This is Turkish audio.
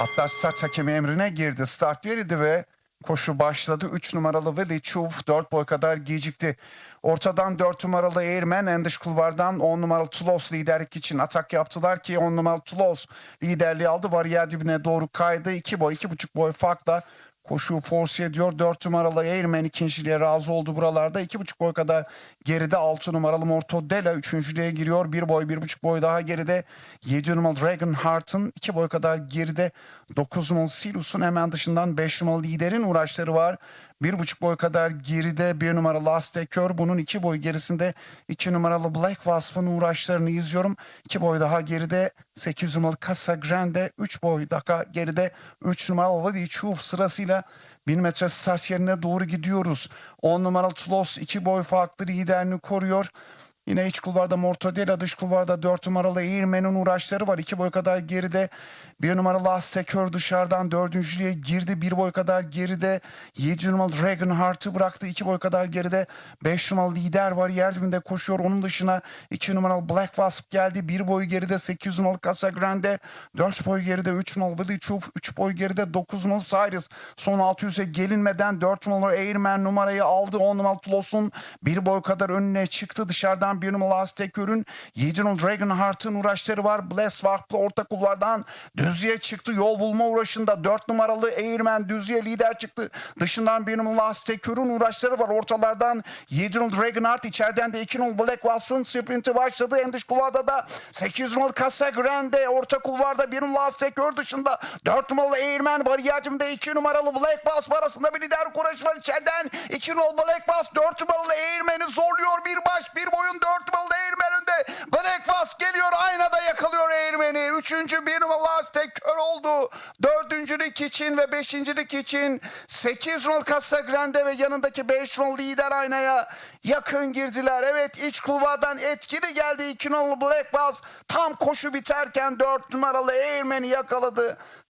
Atlar start hakemi emrine girdi. Start verildi ve koşu başladı. 3 numaralı Veli Çuf 4 boy kadar gecikti. Ortadan 4 numaralı Eğirmen en dış kulvardan 10 numaralı Tulos liderlik için atak yaptılar ki 10 numaralı Tulos liderliği aldı. Bariyer dibine doğru kaydı. 2 boy 2,5 boy farkla koşuyu force ediyor. 4 numaralı Eğirmen ikinciliğe razı oldu buralarda. 2,5 boy kadar geride 6 numaralı Mortodella üçüncülüğe giriyor. 1 boy 1,5 boy daha geride 7 numaralı Dragonheart'ın 2 boy kadar geride 9 numaralı Sirius'un hemen dışından 5 numaralı liderin uğraşları var. 1,5 boy kadar geride 1 numaralı Aztekör. Bunun 2 boy gerisinde 2 numaralı Black Wasp'ın uğraşlarını izliyorum. 2 boy daha geride 8 numaralı Casa Grande. 3 boy daha geride 3 numaralı Vadi Chuf sırasıyla 1000 metre start yerine doğru gidiyoruz. 10 numaralı Tlos 2 boy farklı liderini koruyor. Yine iç kulvarda Mortadella, dış kulvarda 4 numaralı Eğirmen'in uğraşları var. 2 boy kadar geride. 1 numaralı Aztekör dışarıdan dördüncülüğe girdi. 1 boy kadar geride. 7 numaralı Dragonheart'ı bıraktı. 2 boy kadar geride. 5 numaralı lider var. Yer dibinde koşuyor. Onun dışına 2 numaralı Black Wasp geldi. 1 boy geride 8 numaralı Casa Grande. 4 boy geride 3 numaralı Willy Chuf. 3 boy geride 9 numaralı Cyrus. Son 600'e gelinmeden 4 numaralı Airman numarayı aldı. 10 numaralı Tulos'un 1 boy kadar önüne çıktı. Dışarıdan 1 numaralı Aztekör'ün 7 numaralı Dragonheart'ın uğraşları var. Bless farklı orta kullardan düzlüğe çıktı. Yol bulma uğraşında 4 numaralı Airman düzlüğe lider çıktı. Dışından 1 numaralı Aztekör'ün uğraşları var. Ortalardan 7 numaralı Dragonheart içeriden de 2 numaralı Black Wasp'ın sprinti başladı. En dış kulvarda da 8 numaralı Casa Grande orta kulvarda 1 numaralı Aztekör dışında 4 numaralı Airman bariyacımda 2 numaralı Black Wasp arasında bir lider uğraşı var içeriden 2 numaralı Black Wasp 4 numaralı Airman'i zorluyor bir bir boyun 4 numaralı Airman önde Black Wasp geliyor aynada yakalıyor 3. 1 numaralı Aztekör oldu 4. için ve 5. için 8 numaralı Casa Grande ve yanındaki 5 numaralı lider aynaya yakın girdiler. Evet iç kulvardan etkili geldi 2 numaralı Black Wasp tam koşu biterken 4 numaralı Airman'i yakaladı.